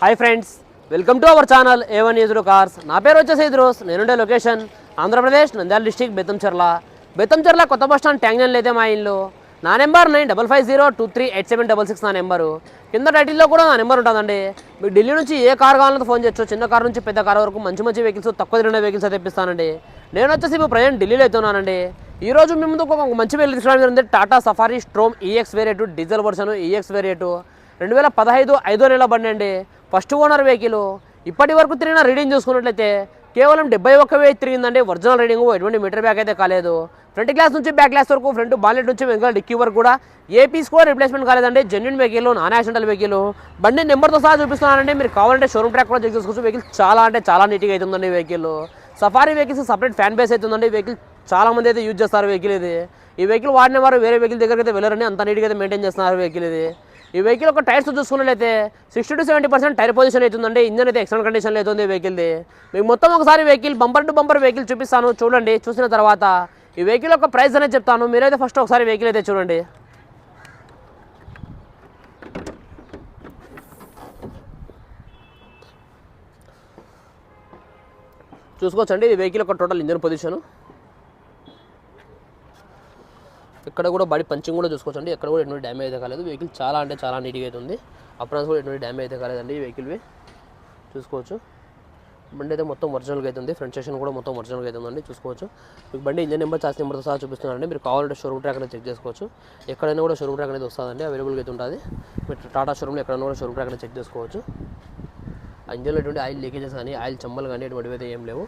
Hi friends welcome to our channel A one ఈజ్రో cars నా పేరు వచ్చేసి ఇద్రోస్ నేనుండే లొకేషన్ ఆంధ్రప్రదేశ్ నంద్యాల డిస్టిక్ బెత్తంచెర్ల. బెత్తంచెర్ల కొత్త బస్ స్టాండ్ ట్యాంగ్నల్ అయితే మా ఇల్లు. నా number nine double five zero two three eight seven double six నా నెంబరు. కింద టైటిల్లో కూడా నా నెంబర్ ఉంటుందండి. మీరు ఢిల్లీ నుంచి ఏ కార్ కావాలన్నా ఫోన్ చేయొచ్చు. చిన్న కార్ నుంచి పెద్ద కార్ వరకు మంచి మంచి వెహికల్స్ తక్కువ తిరిగిన వెహికల్స్ తెప్పిస్తానండి నేను వచ్చేసి ఇప్పుడు ప్రజెంట్ ఢిల్లీలో అవుతున్నానండి ఈ రోజు మీ ముందు ఒక మంచి వెహికల్ తీసుకోవడం జరిగింది. Tata Safari Storm EX variant diesel version EX variant రెండు వేల పదహైదు ఐదో నెల బండి అండి. ఫస్ట్ ఓనర్ వెహికల్ ఇప్పటి వరకు తిరిగిన రీడింగ్ చూసుకున్నట్లయితే కేవలం డెబ్బై ఒక్క వెయ్యి తిరిగిందండి. ఒరిజినల్ రీడింగ్ ఎటువంటి మీటర్ బ్యాక్ అయితే కాలేదు. ఫ్రంట్ గ్లాస్ నుంచి బ్యాక్ గ్లాస్ వరకు ఫ్రంట్ బాలెట్ నుంచి వెనకాల డిక్కీ వరకు కూడా ఏ పీస్ కూడా రిప్లేస్మెంట్ కాలేదండి. Genuine vehicle non accidental vehicle బండి నెంబర్తో సహా చూపిస్తున్నానండి. మీరు కావాలంటే షోరూమ్ ట్రాక్ కూడా చెక్ చేసుకోవచ్చు. వెహికల్ చాలా అంటే చాలా నీట్గా అవుతుందండి vehicle Safari vehicles separate fan base అవుతుందండి వెహికల్ చాలా మంది అయితే యూజ్ చేస్తారు వెహికల్ ఇది. ఈ వెహికల్ వాడిన వారు వేరే వెహికల్ దగ్గరికి అయితే వెళ్ళరని అంత నీట్గా అయితే మెయింటైన్ చేస్తున్నారు వెహికల్ ఇది. ఈ వెహికల్ ఒక టైర్స్ చూసుకున్నట్లయితే sixty to seventy percent tyre position అవుతుందండి. ఇంజన్ అయితే ఎక్సలెంట్ కండిషన్లో అవుతుంది వెహికల్ది మీకు మొత్తం ఒకసారి vehicle bumper to bumper vehicle చూపిస్తాను. చూడండి చూసిన తర్వాత ఈ వెహికల్ యొక్క ప్రైస్ అనేది చెప్తాను. మీరైతే ఫస్ట్ ఒకసారి వెహికల్ అయితే చూడండి. చూసుకోవచ్చండి ఈ వెహికల్ యొక్క టోటల్ ఇంజన్ పొజిషన్. ఇక్కడ కూడా బాడీ పంచింగ్ కూడా చూసుకోవచ్చు అండి ఎక్కడ కూడా ఎటువంటి డ్యామేజ్ అయితే కాలేదు. వెహికల్ చాలా అంటే చాలా నీట్గా అయితే ఉంది. అప్రాన్స్ కూడా ఎటువంటి డ్యామేజ్ అయితే కాలేదండి ఈ వెహికల్వి చూసుకోవచ్చు. బండి అయితే మొత్తం ఒరిజినల్గా అయితే ఉంది. ఫ్రంట్ సెషన్ కూడా మొత్తం ఒరిజినల్గా అయితే ఉందండి. చూసుకోవచ్చు. మీకు బండి ఇంజన్ నెంబర్ చార్జ్ నెంబర్తో సహా చూపిస్తున్నారండి మీరు కావాలంటే షోరూమ్ ట్రాక్ అనేది చెక్ చేసుకోవచ్చు. ఎక్కడైనా కూడా షోరూమ్ ట్రాక్ అనేది వస్తుందండి. అవైలబుల్గా అయితే ఉంటుంది. మీరు టాటా షోరూమ్లో ఎక్కడైనా కూడా షోరూమ్ ట్రాక్ అనేది చెక్ చేసుకోవచ్చు. ఇంజన్లో ఎటువంటి ఆయిల్ లీకేజెస్ కానీ ఆయిల్ చెమ్మలు కానీ ఎటువంటివి అయితే ఏం లేవు.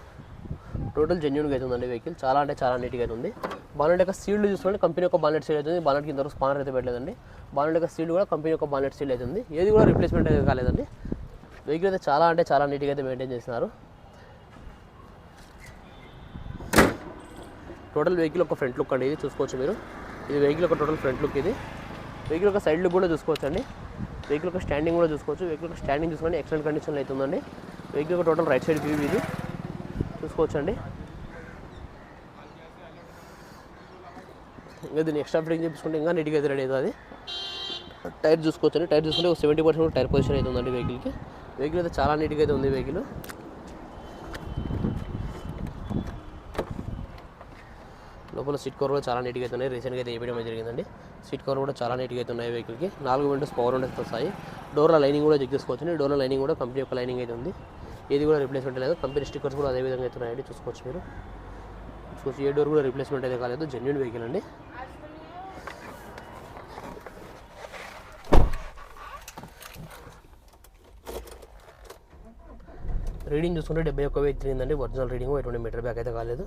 టోటల్ జెన్యున్గా అయితే ఉందండి వెహికల్ చాలా అంటే చాలా నీట్గా అయితే ఉంది. బాలెట్ యొక్క సీల్డ్ చూసుకోండి కంపెనీ యొక్క బాలెట్ సీల్ అవుతుంది. బాలెట్ కింద స్పానర్ అయితే పెట్టలేదండి. బాలెట్ యొక్క సీల్డ్ కూడా కంపెనీ యొక్క బాలెట్ సీల్ అవుతుంది. ఏది కూడా రిప్లేస్మెంట్ అయితే కాలేదండి. వెహికల్ అయితే చాలా అంటే చాలా నీట్గా అయితే మెయింటైన్ చేస్తున్నారు టోటల్ వెహికల్ ఒక ఫ్రంట్ లుక్ అండి. ఇది చూసుకోవచ్చు మీరు. ఇది వెహికల్ ఒక టోటల్ ఫ్రంట్ లుక్ ఇది. వెహికల్ ఒక సైడ్ లుక్ కూడా చూసుకోవచ్చు అండి వెహికల్ ఒక స్టాండింగ్ కూడా చూసుకోవచ్చు. వెహికల్ ఒక స్టాండింగ్ చూసుకోండి ఎక్సలెంట్ కండిషన్లో అవుతుందండి వెహికల్ ఒక టోటల్ రైట్ సైడ్ వ్యూ ఇది. చూసుకోవచ్చు అండి ఇంకా దీన్ని ఎక్స్ట్రా ఫిట్టింగ్ చేపించుకుంటే ఇంకా నీట్గా అయితే రెడీ అవుతుంది. టైర్ చూసుకోవచ్చు టైర్ చూసుకుంటే ఒక సెవెంటీ పర్సెంట్ టైర్ పొజిషన్ అయితే ఉందండి వెహికల్కి వెహికల్ అయితే చాలా నీట్గా అయితే ఉంది వెహికల్ లోపల సీట్ కవర్ కూడా చాలా నీట్గా అయితే ఉన్నాయి. రీసెంట్గా అయితే వేయడం జరిగిందండి. సీట్ కవర్ కూడా చాలా నీట్గా అయితే ఉన్నాయి వెహికల్కి నాలుగు విండోస్ పవర్ విండోస్ వస్తాయి. డోర్ల లైనింగ్ కూడా చెక్ చేసుకోవచ్చు డోర్ల లైనింగ్ కూడా కంపెనీ యొక్క లైనింగ్ అయితే ఉంది. ఏది కూడా రిప్లేస్మెంట్ లేదు. కంపెనీ స్టిక్కర్స్ కూడా అదే విధంగా అయితే ఉన్నాయండి. చూసుకోవచ్చు మీరు. చూసి ఏ డోర్ కూడా రిప్లేస్మెంట్ అయితే కాలేదు. జెన్యున్ వెహికల్ అండి. రీడింగ్ చూసుకుంటే డెబ్బై ఒక్క వెయ్యి తిరిగిందండి ఒరిజినల్ రీడింగ్ ఎటువంటి మీటర్ బ్యాక్ అయితే కాలేదు.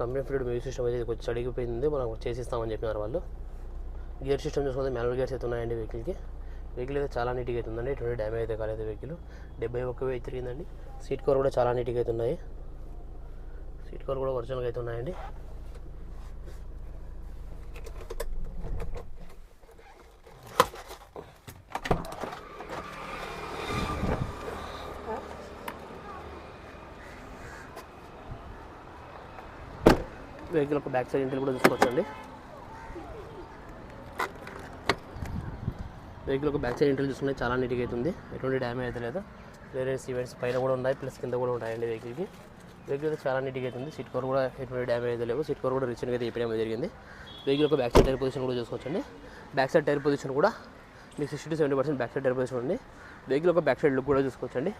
కంపెనీ ఫిల్డ్ మ్యూజిక్ సిస్టమ్ అయితే కొంచెం అడిగిపోయింది. మనం చేసిస్తామని చెప్పినారు వాళ్ళు. గేర్ సిస్టమ్ చూసుకుంటే మ్యానువల్ గేర్స్ అయితే ఉన్నాయండి వెహికల్కి. వెహికల్ అయితే చాలా నీట్గా అయితే ఉందండి. ఎటువంటి డ్యామేజ్ అయితే కాలేదు వెహికల్. డెబ్బై ఒక్క వెయ్యి తిరిగిందండి సీట్ కవర్ కూడా చాలా నీట్గా అయితే ఉన్నాయి. సీట్ కవర్ కూడా ఒరిజినల్గా అయితే ఉన్నాయండి. వెహికల్ ఒక బ్యాక్ సైడ్ ఇంటిల్ కూడా చూసుకోవచ్చండి. వెహికల్ ఒక బ్యాక్ సైడ్ ఇంటిల్ చూసుకుంటే చాలా నీట్గా అవుతుంది ఎటువంటి డ్యామేజ్ అయితే లేదు. వేరే ఈవెంట్స్ పైన కూడా ఉన్నాయి ప్లస్ కింద కూడా ఉంటాయండి వెహికల్కి వెహికల్ అయితే చాలా నీట్గా అవుతుంది సీట్ కవర్ కూడా ఎటువంటి డ్యామేజ్ అయితే లేవు. సీట్ కవర్ కూడా రీసెంట్గా అయితే జరిగింది. వెహికల్ ఒక బ్యాక్ సైడ్ టైర్ పొజిషన్ కూడా చూసుకోవచ్చండి. బ్యాక్ సైడ్ టైర్ పొజిషన్ కూడా మీకు sixty to seventy percent back side tyre position ఉంది. వెహికల్ ఒక బ్యాక్ సైడ్ లుక్ కూడా చూసుకోవచ్చండి.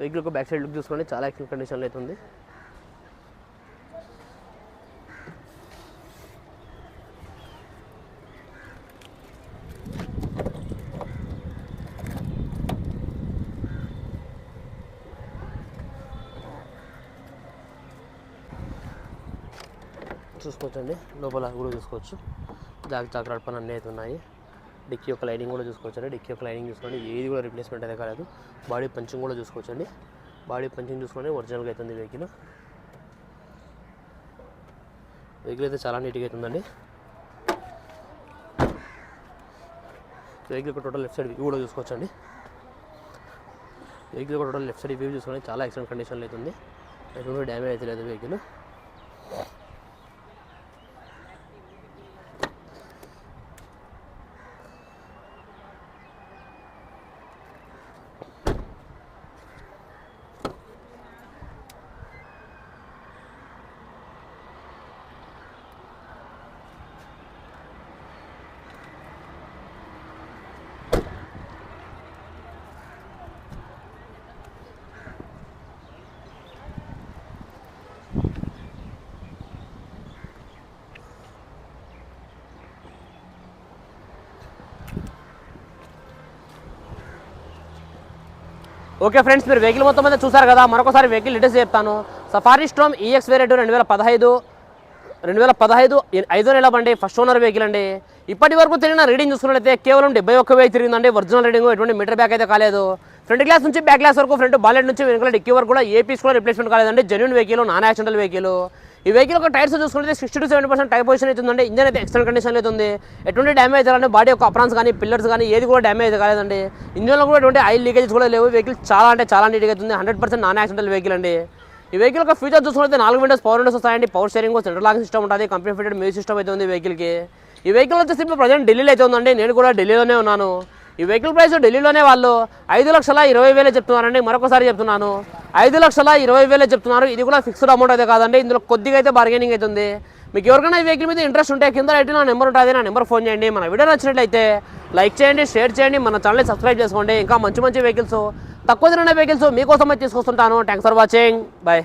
వెహికల్ ఒక బ్యాక్ సైడ్ లుక్ చూసుకోండి చాలా ఎక్సలెంట్ కండిషన్లో అయితే చూసుకోవచ్చండి. లోపల కూడా చూసుకోవచ్చు. జాక్ జాగ్రత్త పని అన్నీ అయితే ఉన్నాయి. డిక్కీ యొక్క లైనింగ్ కూడా చూసుకోవచ్చండి. డిక్కీ యొక్క లైనింగ్ చూసుకోండి. ఏది కూడా రిప్లేస్మెంట్ అయితే కాలేదు. బాడీ పంచింగ్ కూడా చూసుకోవచ్చండి. బాడీ పంచింగ్ చూసుకొని ఒరిజినల్గా అవుతుంది వెహికల్ వెహికల్ అయితే చాలా నీట్గా అవుతుందండి vehicle total left side view కూడా చూసుకోవచ్చండి. Vehicle total left side view చూసుకొని చాలా ఎక్సలెంట్ కండిషన్లో అవుతుంది ఎటువంటి డ్యామేజ్ అయితే లేదు వెహికల్ ఓకే ఫ్రెండ్స్ మీరు వెహికల్ మొత్తం మీద చూసారు కదా మరొకసారి వెహికల్ డీటెయిల్స్ చెప్తాను. సఫారీ స్ట్రోమ్ ఈఎక్స్ వేరియట్ రెండు వేల పదహైదు రెండు వేల పదహైదు ఐదో నెల బండి ఫస్ట్ ఓనర్ వెహికల్ అండి. ఇప్పటి వరకు తిరిగిన రీడింగ్ చూసుకున్నట్లయితే కేవలం డెబ్బై ఒక్క వెయ్యి తిరిగిందండి. ఒరిజినల్ రీడింగ్ ఎటువంటి మీటర్ బ్యాక్ అయితే కాలేదు. ఫ్రంట్ గ్లాస్ నుంచి బ్యాక్ గ్లాస్ వరకు ఫ్రంట్ బాలెట్ నుంచి వెనుకల డిక్కీ వరకు కూడా ఏ పీస్ కూడా రిప్లేస్మెంట్ కాలేదండి. Genuine vehicle non accidental vehicle ఈ వెహికల్ ఒక టైర్స్ చూసుకుంటే sixty to seventy percent tyre position అవుతుందండి. ఇంజన్ అయితే ఎక్స్టర్నల్ కండిషన్ అయితే ఉంది. ఎటువంటి డ్యామేజ్ కాదండి బాడీ యొక్క అప్రాన్స్ కానీ పిల్లర్స్ కానీ ఏది కూడా డ్యామేజ్ కాలేదండి ఇంజన్లో కూడా ఎటువంటి ఆయిల్ లీకేజెస్ కూడా లేవు. వెహికల్ చాలా అంటే చాలా నీట్గా అవుతుంది. Hundred percent non accidental vehicle అండి. ఈ వెహికల్ యొక్క ఫీచర్ చూసుకుంటే నాలుగు విండోస్ పవర్ విండోస్ వస్తాయండి. Power steering central locking system ఉంటుంది. కంపెనీ ఫిటెడ్ మ్యూజిక్ సిస్టమ్ అయితే ఉంది వెహికల్కి ఈ వెహికల్ వచ్చేసి ఇప్పుడు ప్రజెంట్ ఢిల్లీలో అయితే ఉందండి. నేను కూడా ఢిల్లీలోనే ఉన్నాను. ఈ వెహికల్ ప్రైస్ ఢిల్లీలోనే వాళ్ళు ఐదు లక్షల ఇరవై వేలే చెప్తున్నారండి. మరొకసారి చెప్తున్నాను. ఐదు లక్షల ఇరవై వేలే చెప్తున్నారు. ఇది కూడా ఫిక్స్డ్ అమౌంట్ అయితే కాదండి. ఇందులో కొద్దిగా అయితే బార్గెనింగ్ అవుతుంది మీకు ఎవరికైనా ఈ వెహికల్ మీద ఇంట్రెస్ట్ ఉంటే కింద అయితే నా నెంబర్ ఉంటుంది. నా నెంబర్ ఫోన్ చేయండి. మన వీడియో నచ్చినట్లయితే లైక్ చేయండి షేర్ చేయండి. మన ఛానల్ సబ్స్క్రైబ్ చేసుకోండి. ఇంకా మంచి మంచి వెహికల్స్ తక్కువ తిరిగిన వెహికల్స్ మీకోసమే తీసుకొస్తుంటాను. Thanks for watching bye